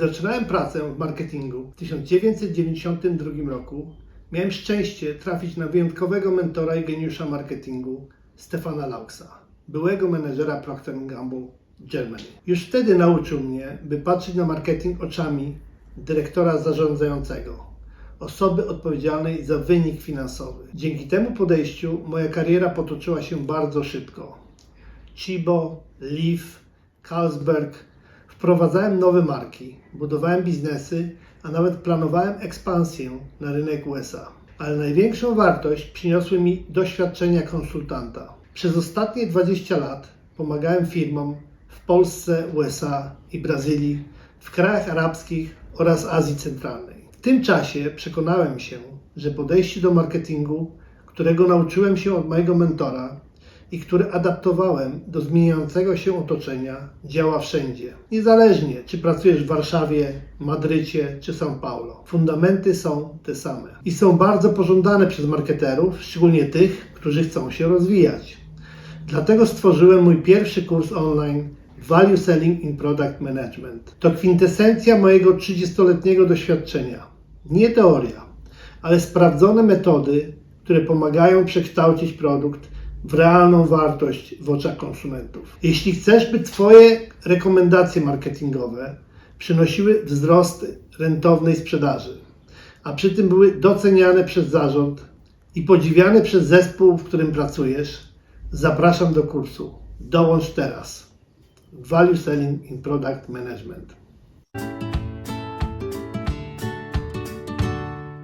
Zaczynałem pracę w marketingu w 1992 roku, miałem szczęście trafić na wyjątkowego mentora i geniusza marketingu Stefana Lauksa, byłego menedżera Procter Gamble Germany. Już wtedy nauczył mnie, by patrzeć na marketing oczami dyrektora zarządzającego, osoby odpowiedzialnej za wynik finansowy. Dzięki temu podejściu moja kariera potoczyła się bardzo szybko. Chibo, Leaf, Carlsberg. Wprowadzałem nowe marki, budowałem biznesy, a nawet planowałem ekspansję na rynek USA. Ale największą wartość przyniosły mi doświadczenia konsultanta. Przez ostatnie 20 lat pomagałem firmom w Polsce, USA i Brazylii, w krajach arabskich oraz Azji Centralnej. W tym czasie przekonałem się, że podejście do marketingu, którego nauczyłem się od mojego mentora, i który adaptowałem do zmieniającego się otoczenia, działa wszędzie. Niezależnie, czy pracujesz w Warszawie, Madrycie czy São Paulo. Fundamenty są te same i są bardzo pożądane przez marketerów, szczególnie tych, którzy chcą się rozwijać. Dlatego stworzyłem mój pierwszy kurs online Value Selling in Product Management. To kwintesencja mojego 30-letniego doświadczenia. Nie teoria, ale sprawdzone metody, które pomagają przekształcić produkt w realną wartość w oczach konsumentów. Jeśli chcesz, by Twoje rekomendacje marketingowe przynosiły wzrost rentownej sprzedaży, a przy tym były doceniane przez zarząd i podziwiane przez zespół, w którym pracujesz, zapraszam do kursu. Dołącz teraz. Value Selling in Product Management.